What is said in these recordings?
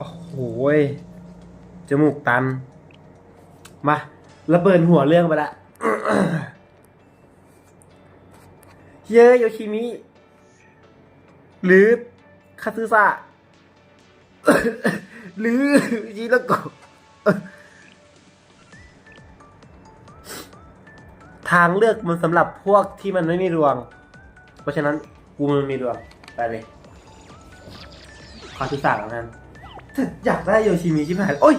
โอ้โหจมูกตัน มาระเบิดหัวเรื่องไปละเยอะโยชิมิ หรือคาซึสะหรือยิโรโกทางเลือกมันสำหรับพวกที่มันไม่มีดวง เพราะฉะนั้นกูมันมีดวง ไปเลยคาซึสะแล้วกัน อยากได้โยชิมิชิบหายโอ้ย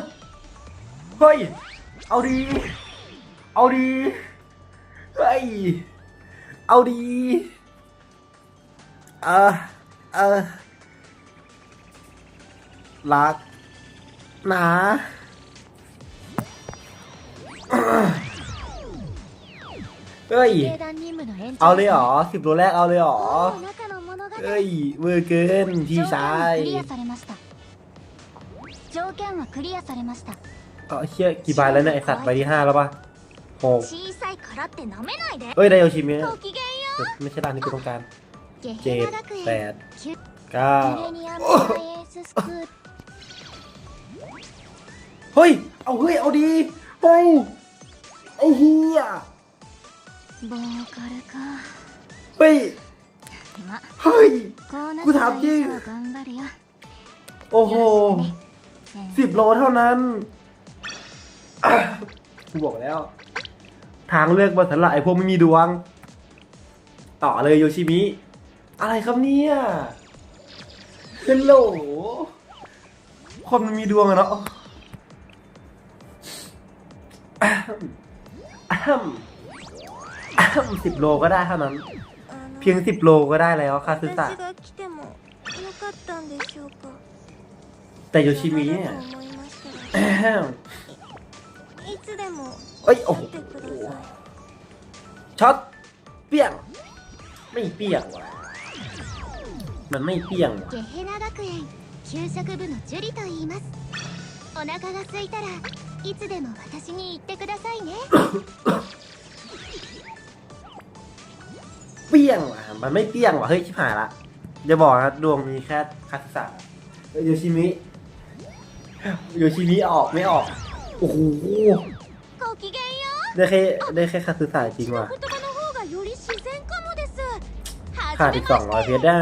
เฮ้ย เอาดี เอาดี เฮ้ย เอาดีเออเออลักนาเฮ้ย เอาเลยเหรอสิบตัวแรกเอาเลยเหรอเฮ้ยเวอร์เกินพี่ชาย 条件はクリアされました เออเชี่ยกี่ใบแล้วเนี่ยไอสัตว์ใบที่ห้าแล้วปะหก 小さいからって舐めないで เอ้ยไดโยชิมิ ごきげんよ ไม่ใช่ร้านที่กูต้องการ うゲ เจ็ ヘ ด ナ学 แป 園 ด キュ เก้า ミレニアムサイエンススクール เฮ้ย เอาเฮ้ย เอาดีเฮ้ยไอ้เฮีย ボーカルか เฮ้ย ま เฮ้ย こうなっ กู た ถาม ら จริง 以上頑張るよ โอ้โห よろしくね先生 สิบโลเท่านั้นอะกูบอกแล้ว ทางเลือกมาสำหรับไอ้พวกไม่มีดวง ต่อเลยโยชิมิ อะไรครับเนี่ยเฮลโหลคนมันมีดวงอะเนาะสิบโลก็ได้เท่านั้นあのเพียงสิบโลก็ได้แล้วคาซึสะ แต่โยชิมิเนี่ย 邪魔だと思いました แอ ら ม いつでも เอ้ย โอ้โห 来てください ช็อต เปี้ยง ไม่เปี้ยงว่ะ มันไม่เปี้ยงว่ะ ゲヘナ学園給食部のジュリと言いますお腹が空いたらいつでも私に言ってくださいね เปี้ยงว่ะ มันไม่เปี้ยงว่ะ เฮ้ยชิบหายละอย่าบอกนะดวงมีแค่คาซึสะเอ้ยโยชิมิ โยชิมิออกไม่ออก โอ้โห ได้แค่ได้แค่คาสึสายจริงว่ะขาดอีกสองร้อยเพชรได้